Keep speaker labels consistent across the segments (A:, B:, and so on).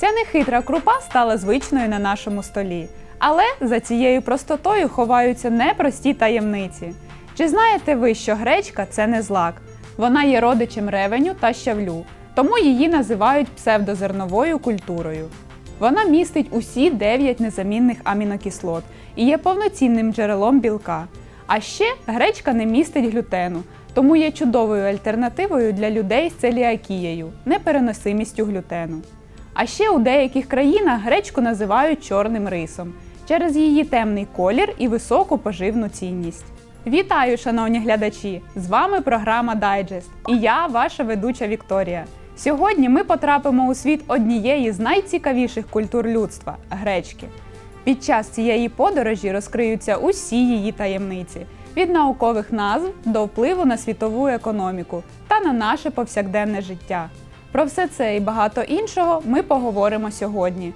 A: Ця нехитра крупа стала звичною на нашому столі. Але за цією простотою ховаються непрості таємниці. Чи знаєте ви, що гречка це не злак? Вона є родичем ревеню та щавлю, тому її називають псевдозерновою культурою. Вона містить усі 9 незамінних амінокислот і є повноцінним джерелом білка. А ще гречка не містить глютену, тому є чудовою альтернативою для людей з целіакією, непереносимістю глютену. А ще у деяких країнах гречку називають чорним рисом через її темний колір і високу поживну цінність. Вітаю, шановні глядачі! З вами програма Дайджест і я, ваша ведуча Вікторія. Сьогодні ми потрапимо у світ однієї з найцікавіших культур людства гречки. Під час цієї подорожі розкриються усі її таємниці від наукових назв до впливу на світову економіку та на наше повсякденне життя. Про все це і багато іншого ми поговоримо сьогодні.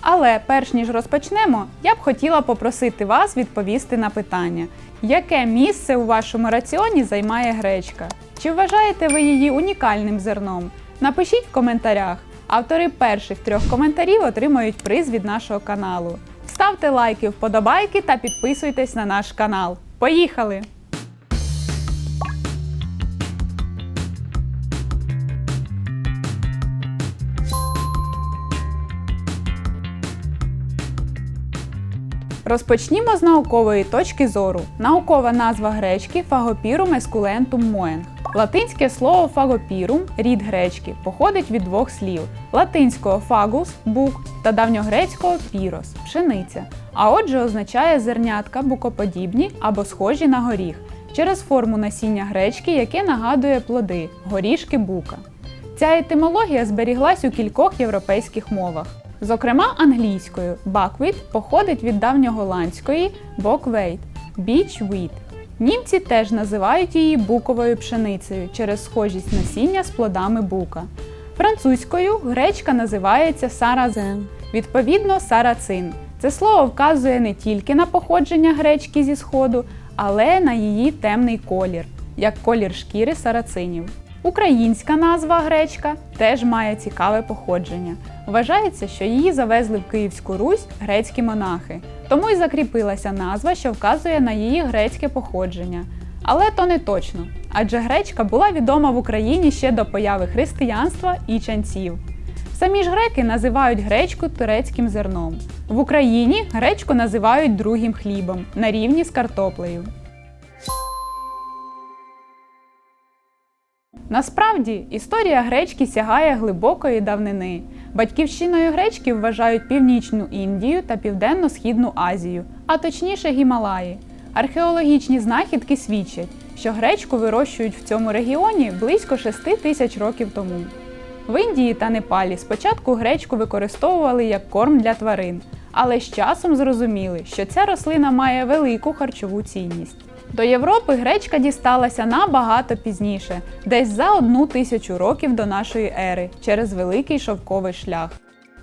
A: Але перш ніж розпочнемо, я б хотіла попросити вас відповісти на питання, яке місце у вашому раціоні займає гречка? Чи вважаєте ви її унікальним зерном? Напишіть в коментарях. Автори перших трьох коментарів отримають приз від нашого каналу. Ставте лайки, вподобайки та підписуйтесь на наш канал. Поїхали! Розпочнімо з наукової точки зору. Наукова назва гречки фагопірум esculentum moeng. Латинське слово фагопірум рід гречки походить від двох слів: латинського фагус бук та давньогрецького пірос пшениця. А отже, означає зернятка букоподібні або схожі на горіх через форму насіння гречки, яке нагадує плоди горішки бука. Ця етимологія зберіглась у кількох європейських мовах. Зокрема, англійською buckwheat походить від давньоголандської bokveit – beach wheat. Німці теж називають її буковою пшеницею через схожість насіння з плодами бука. Французькою гречка називається саразен, відповідно сарацин. Це слово вказує не тільки на походження гречки зі сходу, але на її темний колір, як колір шкіри сарацинів. Українська назва гречка теж має цікаве походження. Вважається, що її завезли в Київську Русь грецькі монахи, тому й закріпилася назва, що вказує на її грецьке походження. Але то не точно, адже гречка була відома в Україні ще до появи християнства і ченців. Самі ж греки називають гречку турецьким зерном. В Україні гречку називають другим хлібом на рівні з картоплею. Насправді історія гречки сягає глибокої давнини. Батьківщиною гречки вважають Північну Індію та Південно-Східну Азію, а точніше Гімалаї. Археологічні знахідки свідчать, що гречку вирощують в цьому регіоні близько 6 тисяч років тому. В Індії та Непалі спочатку гречку використовували як корм для тварин, але з часом зрозуміли, що ця рослина має велику харчову цінність. До Європи гречка дісталася набагато пізніше, десь за одну тисячу років до нашої ери, через великий шовковий шлях.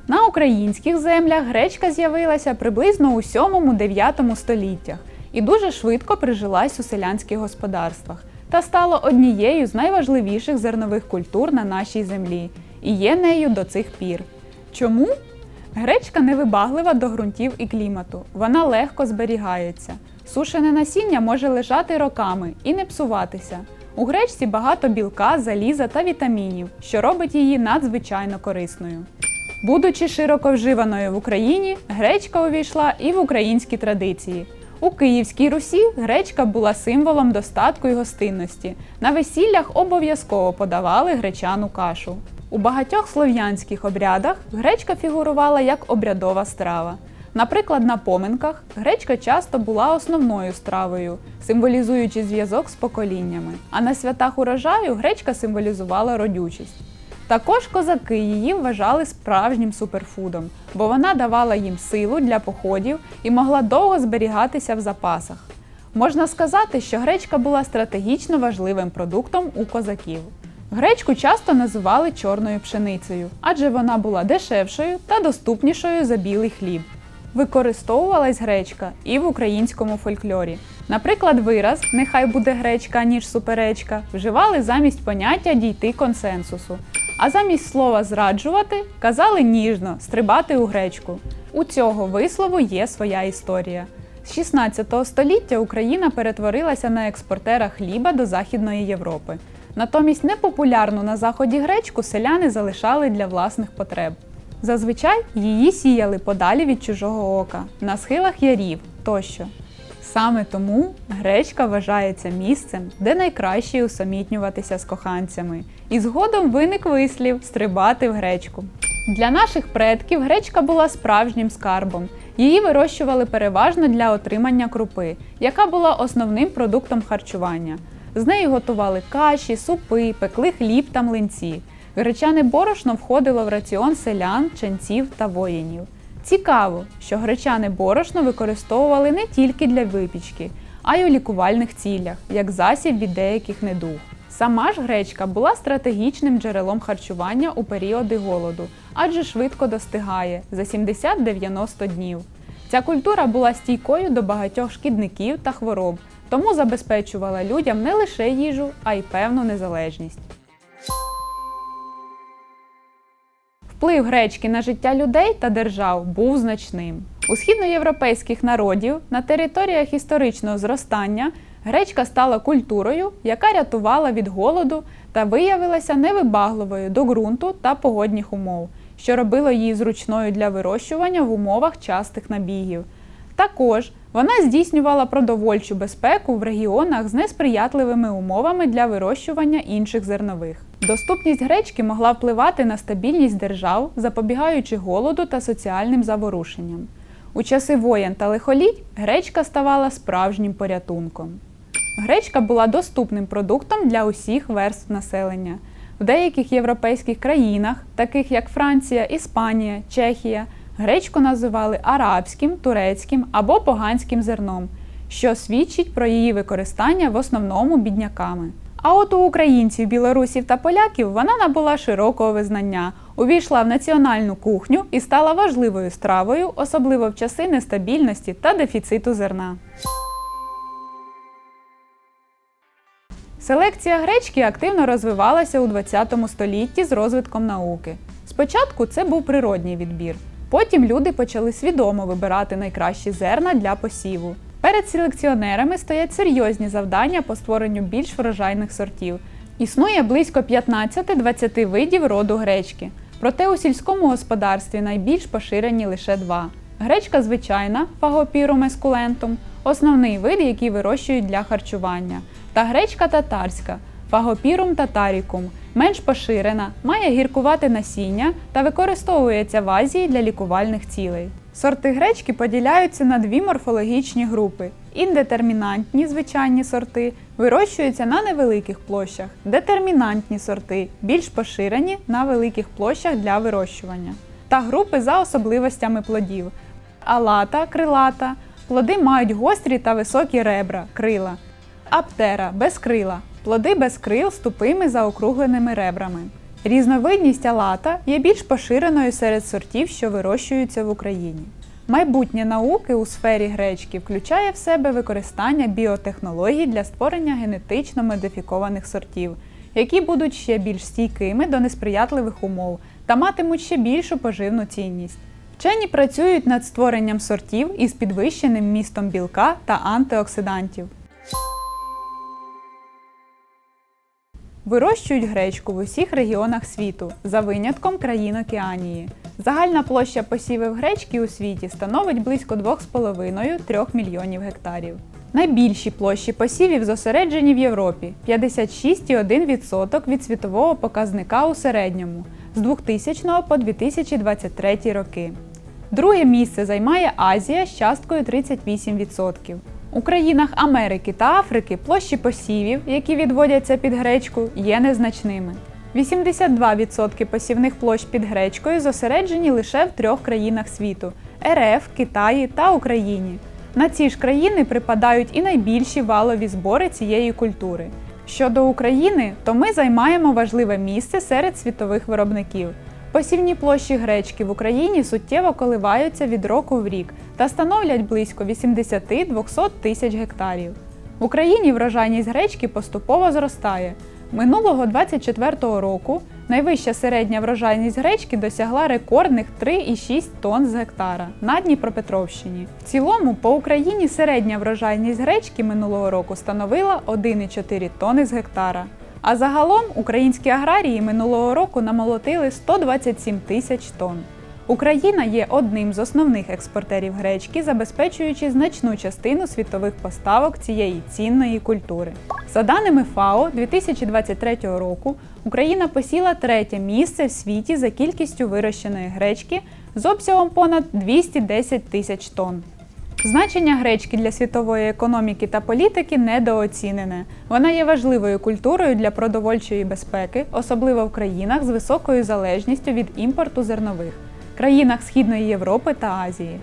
A: На українських землях гречка з'явилася приблизно у 7-9 століттях і дуже швидко прижилась у селянських господарствах та стала однією з найважливіших зернових культур на нашій землі і є нею до цих пір. Чому? Гречка невибаглива до ґрунтів і клімату, вона легко зберігається. Сушене насіння може лежати роками і не псуватися. У гречці багато білка, заліза та вітамінів, що робить її надзвичайно корисною. Будучи широко вживаною в Україні, гречка увійшла і в українські традиції. У Київській Русі гречка була символом достатку і гостинності. На весіллях обов'язково подавали гречану кашу. У багатьох слов'янських обрядах гречка фігурувала як обрядова страва. Наприклад, на поминках гречка часто була основною стравою, символізуючи зв'язок з поколіннями. А на святах урожаю гречка символізувала родючість. Також козаки її вважали справжнім суперфудом, бо вона давала їм силу для походів і могла довго зберігатися в запасах. Можна сказати, що гречка була стратегічно важливим продуктом у козаків. Гречку часто називали чорною пшеницею, адже вона була дешевшою та доступнішою за білий хліб. Використовувалась гречка і в українському фольклорі. Наприклад, вираз Нехай буде гречка, ніж суперечка вживали замість поняття дійти консенсусу. А замість слова зраджувати казали ніжно стрибати у гречку. У цього вислову є своя історія. З 16 століття Україна перетворилася на експортера хліба до Західної Європи. Натомість непопулярну на заході гречку селяни залишали для власних потреб. Зазвичай її сіяли подалі від чужого ока, на схилах ярів тощо. Саме тому гречка вважається місцем, де найкраще усамітнюватися з коханцями. І згодом виник вислів стрибати в гречку. Для наших предків гречка була справжнім скарбом. Її вирощували переважно для отримання крупи, яка була основним продуктом харчування. З неї готували каші, супи, пекли хліб та млинці. Гречане борошно входило в раціон селян, ченців та воїнів. Цікаво, що гречане борошно використовували не тільки для випічки, а й у лікувальних цілях, як засіб від деяких недуг. Сама ж гречка була стратегічним джерелом харчування у періоди голоду, адже швидко достигає за 70-90 днів. Ця культура була стійкою до багатьох шкідників та хвороб, тому забезпечувала людям не лише їжу, а й певну незалежність. Вплив гречки на життя людей та держав був значним. У східноєвропейських народів на територіях історичного зростання гречка стала культурою, яка рятувала від голоду та виявилася невибагливою до ґрунту та погодних умов, що робило її зручною для вирощування в умовах частих набігів. Також вона здійснювала продовольчу безпеку в регіонах з несприятливими умовами для вирощування інших зернових. Доступність гречки могла впливати на стабільність держав, запобігаючи голоду та соціальним заворушенням. У часи воєн та лихоліть гречка ставала справжнім порятунком. Гречка була доступним продуктом для усіх верств населення. В деяких європейських країнах, таких як Франція, Іспанія, Чехія, гречку називали арабським, турецьким або поганським зерном, що свідчить про її використання в основному бідняками. А от у українців, білорусів та поляків вона набула широкого визнання, увійшла в національну кухню і стала важливою стравою, особливо в часи нестабільності та дефіциту зерна. Селекція гречки активно розвивалася у ХХ столітті з розвитком науки. Спочатку це був природній відбір. Потім люди почали свідомо вибирати найкращі зерна для посіву. Перед селекціонерами стоять серйозні завдання по створенню більш врожайних сортів. Існує близько 15-20 видів роду гречки. Проте у сільському господарстві найбільш поширені лише два: гречка звичайна фагопірум ескулентум, основний вид, який вирощують для харчування, та гречка татарська фагопірум татарікум, менш поширена, має гіркувате насіння та використовується в Азії для лікувальних цілей. Сорти гречки поділяються на дві морфологічні групи. Індетермінантні звичайні сорти вирощуються на невеликих площах, детермінантні сорти більш поширені на великих площах для вирощування. Та групи за особливостями плодів. Алата, крилата. Плоди мають гострі та високі ребра, крила. Аптера без крила. Плоди без крил з тупими заокругленими ребрами. Різновидність алата є більш поширеною серед сортів, що вирощуються в Україні. Майбутнє науки у сфері гречки включає в себе використання біотехнологій для створення генетично модифікованих сортів, які будуть ще більш стійкими до несприятливих умов та матимуть ще більшу поживну цінність. Вчені працюють над створенням сортів із підвищеним містом білка та антиоксидантів. Вирощують гречку в усіх регіонах світу, за винятком країн Океанії. Загальна площа посівів гречки у світі становить близько 2,5-3 мільйонів гектарів. Найбільші площі посівів зосереджені в Європі 56,1% від світового показника у середньому з 2000 по 2023 роки. Друге місце займає Азія з часткою 38%. У країнах Америки та Африки площі посівів, які відводяться під гречку, є незначними. 82% посівних площ під гречкою зосереджені лише в трьох країнах світу РФ, Китаї та Україні. На ці ж країни припадають і найбільші валові збори цієї культури. Щодо України, то ми займаємо важливе місце серед світових виробників. Посівні площі гречки в Україні суттєво коливаються від року в рік та становлять близько 80-200 тисяч гектарів. В Україні врожайність гречки поступово зростає. Минулого 24-го року Найвища середня врожайність гречки досягла рекордних 3,6 тонн з гектара на Дніпропетровщині. В цілому по Україні середня врожайність гречки минулого року становила 1,4 тонни з гектара. А загалом українські аграрії минулого року намолотили 127 тисяч тонн. Україна є одним з основних експортерів гречки, забезпечуючи значну частину світових поставок цієї цінної культури. За даними ФАО 2023 року, Україна посіла третє місце в світі за кількістю вирощеної гречки з обсягом понад 210 тисяч тонн. Значення гречки для світової економіки та політики недооцінене. Вона є важливою культурою для продовольчої безпеки, особливо в країнах з високою залежністю від імпорту зернових, країнах Східної Європи та Азії.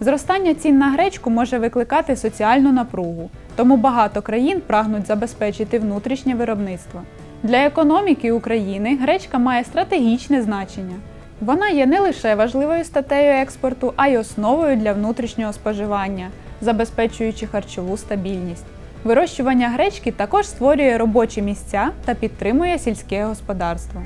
A: Зростання цін на гречку може викликати соціальну напругу, тому багато країн прагнуть забезпечити внутрішнє виробництво. Для економіки України гречка має стратегічне значення. Вона є не лише важливою статтею експорту, а й основою для внутрішнього споживання, забезпечуючи харчову стабільність. Вирощування гречки також створює робочі місця та підтримує сільське господарство.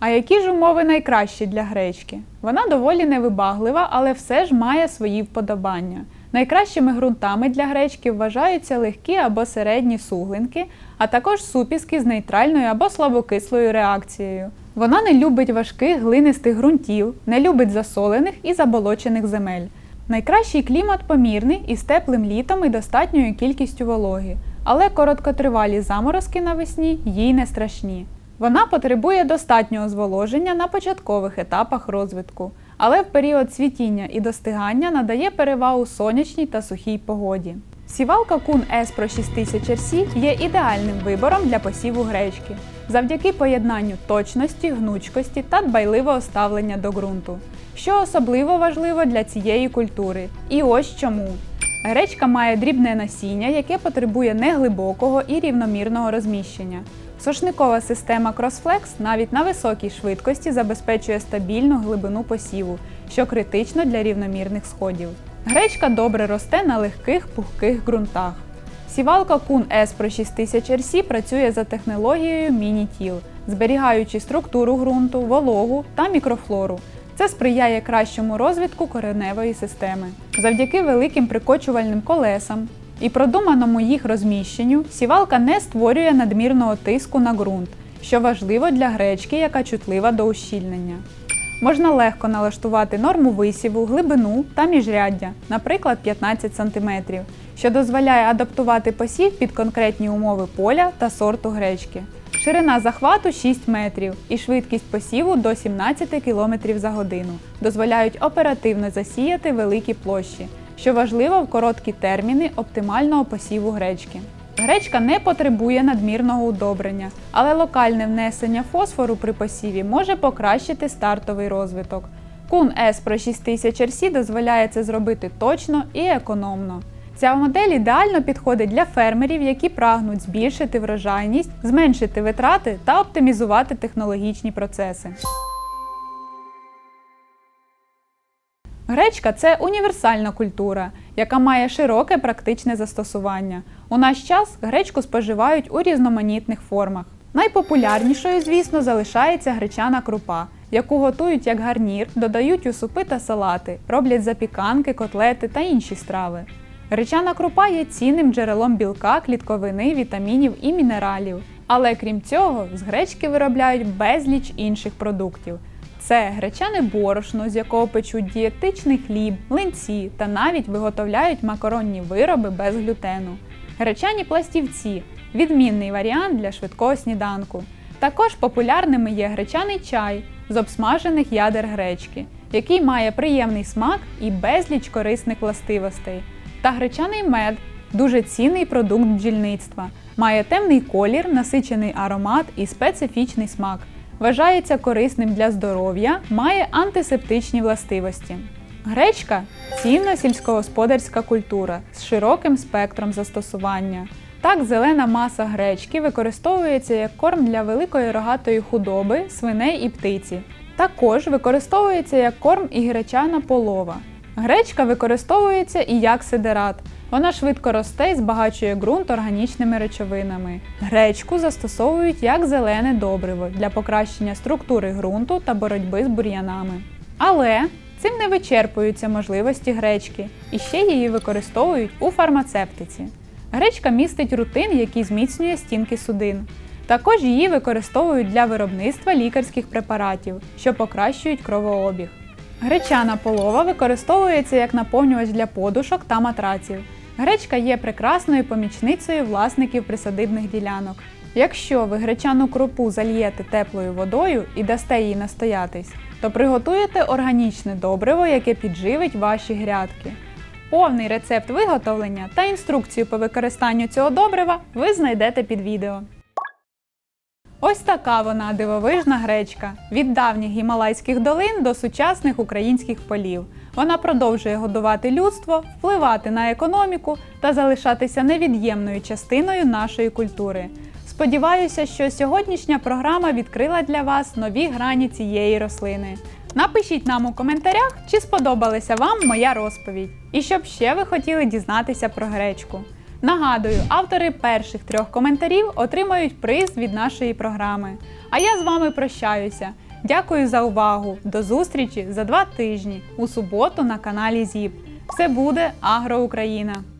A: А які ж умови найкращі для гречки? Вона доволі невибаглива, але все ж має свої вподобання. Найкращими ґрунтами для гречки вважаються легкі або середні суглинки, а також супіски з нейтральною або слабокислою реакцією. Вона не любить важких глинистих ґрунтів, не любить засолених і заболочених земель. Найкращий клімат помірний із теплим літом і достатньою кількістю вологи, але короткотривалі заморозки навесні їй не страшні. Вона потребує достатнього зволоження на початкових етапах розвитку, але в період цвітіння і достигання надає перевагу сонячній та сухій погоді. Сівалка Кун Pro 6000 RC є ідеальним вибором для посіву гречки завдяки поєднанню точності, гнучкості та дбайливого ставлення до ґрунту, що особливо важливо для цієї культури. І ось чому. Гречка має дрібне насіння, яке потребує неглибокого і рівномірного розміщення. Сошникова система CrossFlex навіть на високій швидкості забезпечує стабільну глибину посіву, що критично для рівномірних сходів. Гречка добре росте на легких пухких ґрунтах. Сівалка Kun S Pro 6000 RC працює за технологією міні-тіл, зберігаючи структуру ґрунту, вологу та мікрофлору. Це сприяє кращому розвитку кореневої системи. Завдяки великим прикочувальним колесам і продуманому їх розміщенню сівалка не створює надмірного тиску на ґрунт, що важливо для гречки, яка чутлива до ущільнення. Можна легко налаштувати норму висіву, глибину та міжряддя, наприклад, 15 см, що дозволяє адаптувати посів під конкретні умови поля та сорту гречки. Ширина захвату 6 метрів і швидкість посіву до 17 км за годину дозволяють оперативно засіяти великі площі, що важливо в короткі терміни оптимального посіву гречки. Гречка не потребує надмірного удобрення, але локальне внесення фосфору при посіві може покращити стартовий розвиток. Кун S Pro 6000 RC дозволяє це зробити точно і економно. Ця модель ідеально підходить для фермерів, які прагнуть збільшити врожайність, зменшити витрати та оптимізувати технологічні процеси. Гречка це універсальна культура, яка має широке практичне застосування. У наш час гречку споживають у різноманітних формах. Найпопулярнішою, звісно, залишається гречана крупа, яку готують як гарнір, додають у супи та салати, роблять запіканки, котлети та інші страви. Гречана крупа є цінним джерелом білка, клітковини, вітамінів і мінералів. Але крім цього, з гречки виробляють безліч інших продуктів. Це гречане борошно, з якого печуть дієтичний хліб, млинці та навіть виготовляють макаронні вироби без глютену. Гречані пластівці відмінний варіант для швидкого сніданку. Також популярними є гречаний чай з обсмажених ядер гречки, який має приємний смак і безліч корисних властивостей. Та гречаний мед дуже цінний продукт бджільництва, має темний колір, насичений аромат і специфічний смак. Вважається корисним для здоров'я, має антисептичні властивості. Гречка цінна сільськогосподарська культура з широким спектром застосування. Так, зелена маса гречки використовується як корм для великої рогатої худоби, свиней і птиці. Також використовується як корм і гречана полова. Гречка використовується і як сидерат. Вона швидко росте і збагачує ґрунт органічними речовинами. Гречку застосовують як зелене добриво для покращення структури ґрунту та боротьби з бур'янами. Але цим не вичерпуються можливості гречки, і ще її використовують у фармацевтиці. Гречка містить рутин, який зміцнює стінки судин. Також її використовують для виробництва лікарських препаратів, що покращують кровообіг. Гречана полова використовується як наповнювач для подушок та матраців. Гречка є прекрасною помічницею власників присадибних ділянок. Якщо ви гречану крупу зальєте теплою водою і дасте їй настоятись, то приготуєте органічне добриво, яке підживить ваші грядки. Повний рецепт виготовлення та інструкцію по використанню цього добрива ви знайдете під відео. Ось така вона дивовижна гречка від давніх гімалайських долин до сучасних українських полів. Вона продовжує годувати людство, впливати на економіку та залишатися невід'ємною частиною нашої культури. Сподіваюся, що сьогоднішня програма відкрила для вас нові грані цієї рослини. Напишіть нам у коментарях, чи сподобалася вам моя розповідь, і щоб ще ви хотіли дізнатися про гречку. Нагадую, автори перших трьох коментарів отримають приз від нашої програми. А я з вами прощаюся. Дякую за увагу. До зустрічі за два тижні у суботу на каналі ЗІП. Все буде Агроукраїна!